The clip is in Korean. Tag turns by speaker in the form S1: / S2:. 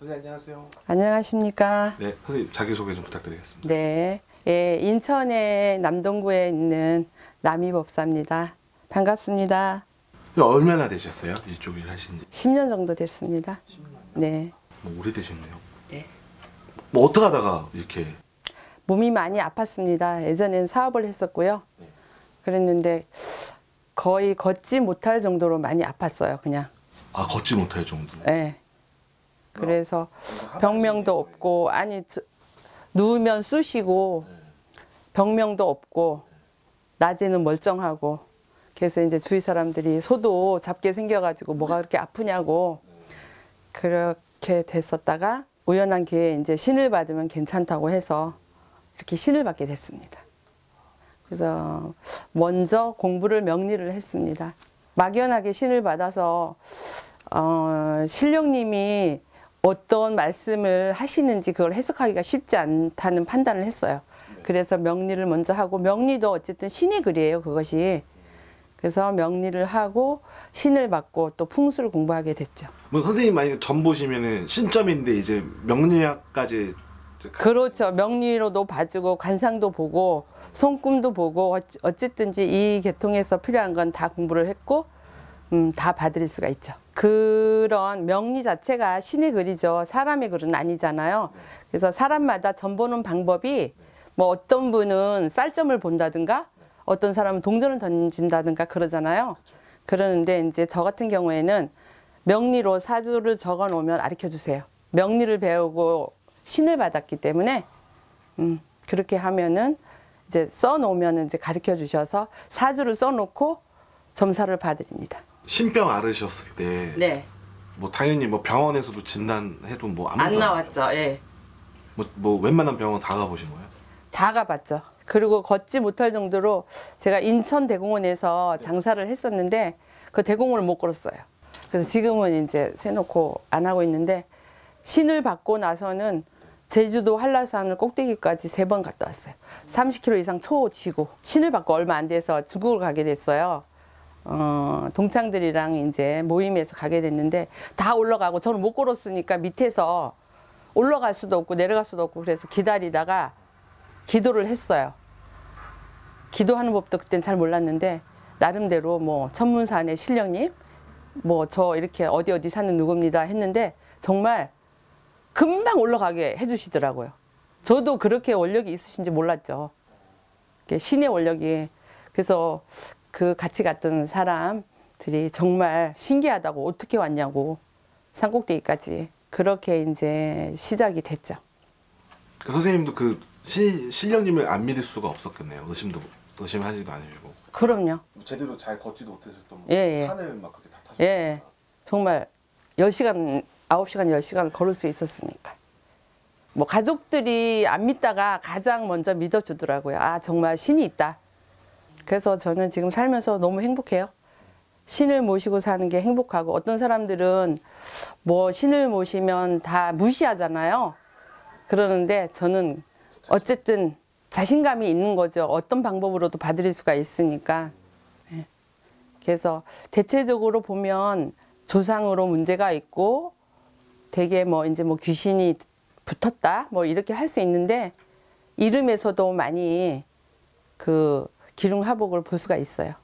S1: 선생님 안녕하세요.
S2: 안녕하십니까.
S1: 네, 선생님 자기소개 좀 부탁드리겠습니다.
S2: 네. 예, 인천의 남동구에 있는 남이법사입니다. 반갑습니다.
S1: 얼마나 되셨어요? 이쪽 일 하신 지?
S2: 10년 정도 됐습니다.
S1: 10년.
S2: 네.
S1: 뭐 오래되셨네요.
S2: 네.
S1: 뭐 어떻게 하다가 이렇게
S2: 몸이 많이 아팠습니다. 예전엔 사업을 했었고요.
S1: 네.
S2: 그랬는데 거의 걷지 못할 정도로 많이 아팠어요. 그냥.
S1: 아 걷지 못할 정도.
S2: 예. 그래서 병명도 없고 아니 저- 누우면 쑤시고 병명도 없고 낮에는 멀쩡하고 그래서 이제 주위 사람들이 소도 잡게 생겨가지고 뭐가 그렇게 아프냐고 그렇게 됐었다가 우연한 기회에 이제 신을 받으면 괜찮다고 해서 이렇게 신을 받게 됐습니다. 그래서 먼저 공부를 명리를 했습니다. 막연하게 신을 받아서 어, 신령님이 어떤 말씀을 하시는지 그걸 해석하기가 쉽지 않다는 판단을 했어요. 그래서 명리를 먼저 하고 명리도 어쨌든 신의 글이에요. 그것이. 그래서 명리를 하고 신을 받고 또 풍수를 공부하게 됐죠.
S1: 뭐 선생님 만약에 전 보시면은 신점인데 이제 명리학까지
S2: 그렇죠. 명리로도 봐주고 관상도 보고 손금도 보고 어찌- 어쨌든지 이 계통에서 필요한 건 다 공부를 했고 음, 다 받을 수가 있죠. 그런 명리 자체가 신의 글이죠. 사람의 글은 아니잖아요. 그래서 사람마다 점 보는 방법이 뭐 어떤 분은 쌀점을 본다든가 어떤 사람은 동전을 던진다든가 그러잖아요. 그러는데 이제 저 같은 경우에는 명리로 사주를 적어 놓으면 가르쳐 주세요. 명리를 배우고 신을 받았기 때문에 음, 그렇게 하면은 이제 써 놓으면 이제 가르쳐 주셔서 사주를 써 놓고 점사를 봐드립니다.
S1: 신병 앓으셨을 때
S2: 네.
S1: 뭐 당연히 뭐 병원에서도 진단해도 뭐 아무도
S2: 안 나왔죠. 예.
S1: 뭐, 뭐 웬만한 병원 다 가보신 거예요?
S2: 다 가봤죠. 그리고 걷지 못할 정도로 제가 인천 대공원에서 장사를 했었는데 그 대공원을 못 걸었어요. 그래서 지금은 이제 세놓고 안 하고 있는데 신을 받고 나서는 제주도 한라산을 꼭대기까지 세 번 갔다 왔어요. 30km 이상 초지고 신을 받고 얼마 안 돼서 중국을 가게 됐어요. 어, 동창들이랑 이제 모임에서 가게 됐는데 다 올라가고 저는 못 걸었으니까 밑에서 올라갈 수도 없고 내려갈 수도 없고 그래서 기다리다가 기도를 했어요. 기도하는 법도 그땐 잘 몰랐는데 나름대로 뭐 천문산의 신령님 뭐 저 이렇게 어디 어디 사는 누구입니다 했는데 정말 금방 올라가게 해주시더라고요. 저도 그렇게 원력이 있으신지 몰랐죠. 신의 원력이 그래서 그 같이 갔던 사람들이 정말 신기하다고 어떻게 왔냐고 산꼭대기까지 그렇게 이제 시작이 됐죠.
S1: 그 선생님도 그 시, 신령님을 안 믿을 수가 없었겠네요. 의심도 의심하지도 않으시고
S2: 그럼요.
S1: 제대로 잘 걷지도 못하셨던
S2: 예, 예.
S1: 산을 막 그렇게 다 타셨고
S2: 예, 정말 10시간, 9시간, 10시간 걸을 수 있었으니까. 뭐 가족들이 안 믿다가 가장 먼저 믿어주더라고요. 아, 정말 신이 있다. 그래서 저는 지금 살면서 너무 행복해요. 신을 모시고 사는 게 행복하고 어떤 사람들은 뭐 신을 모시면 다 무시하잖아요. 그러는데 저는 어쨌든 자신감이 있는 거죠. 어떤 방법으로도 받을 수가 있으니까. 예. 그래서 대체적으로 보면 조상으로 문제가 있고 되게 뭐 이제 뭐 귀신이 붙었다 뭐 이렇게 할 수 있는데 이름에서도 많이 그 기륭 하복을 볼 수가 있어요.